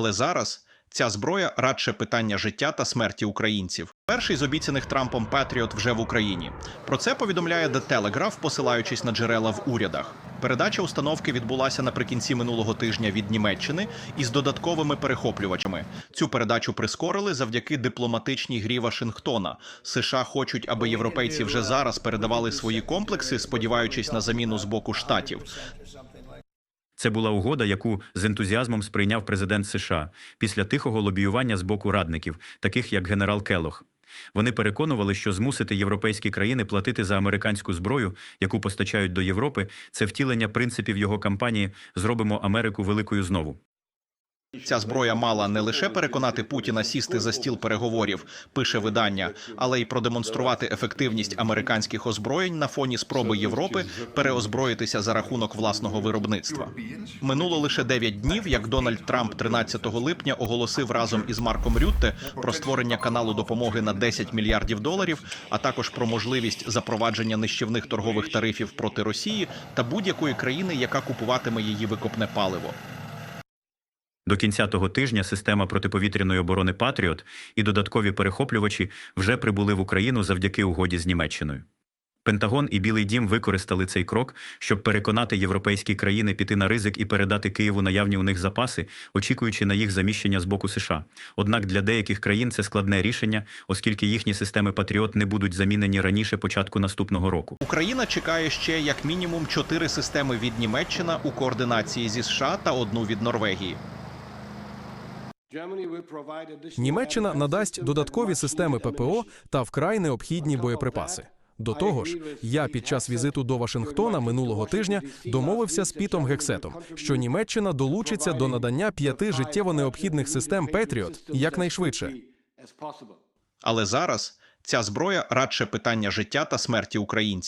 Але зараз ця зброя радше питання життя та смерті українців. Перший з обіцяних Трампом Петріот вже в Україні. Про це повідомляє The Telegraph, посилаючись на джерела в урядах. Передача установки відбулася наприкінці минулого тижня від Німеччини із додатковими перехоплювачами. Цю передачу прискорили завдяки дипломатичній грі Вашингтона. США хочуть, аби європейці вже зараз передавали свої комплекси, сподіваючись на заміну з боку штатів. Це була угода, яку з ентузіазмом сприйняв президент США після тихого лобіювання з боку радників, таких як генерал Келох. Вони переконували, що змусити європейські країни платити за американську зброю, яку постачають до Європи, це втілення принципів його кампанії Зробимо Америку великою знову. Ця зброя мала не лише переконати Путіна сісти за стіл переговорів, пише видання, але й продемонструвати ефективність американських озброєнь на фоні спроби Європи переозброїтися за рахунок власного виробництва. Минуло лише 9 днів, як Дональд Трамп 13 липня оголосив разом із Марком Рютте про створення каналу допомоги на 10 мільярдів доларів, а також про можливість запровадження нищівних торгових тарифів проти Росії та будь-якої країни, яка купуватиме її викопне паливо. До кінця того тижня система протиповітряної оборони Патріот і додаткові перехоплювачі вже прибули в Україну завдяки угоді з Німеччиною. Пентагон і Білий Дім використали цей крок, щоб переконати європейські країни піти на ризик і передати Києву наявні у них запаси, очікуючи на їх заміщення з боку США. Однак для деяких країн це складне рішення, оскільки їхні системи Патріот не будуть замінені раніше початку наступного року. Україна чекає ще як мінімум чотири системи від Німеччина у координації зі США та одну від Норвегії. Німеччина надасть додаткові системи ППО та вкрай необхідні боєприпаси. До того ж, я під час візиту до Вашингтона минулого тижня домовився з Пітом Гексетом, що Німеччина долучиться до надання п'яти життєво необхідних систем Петріот якнайшвидше. Але зараз ця зброя радше питання життя та смерті українців.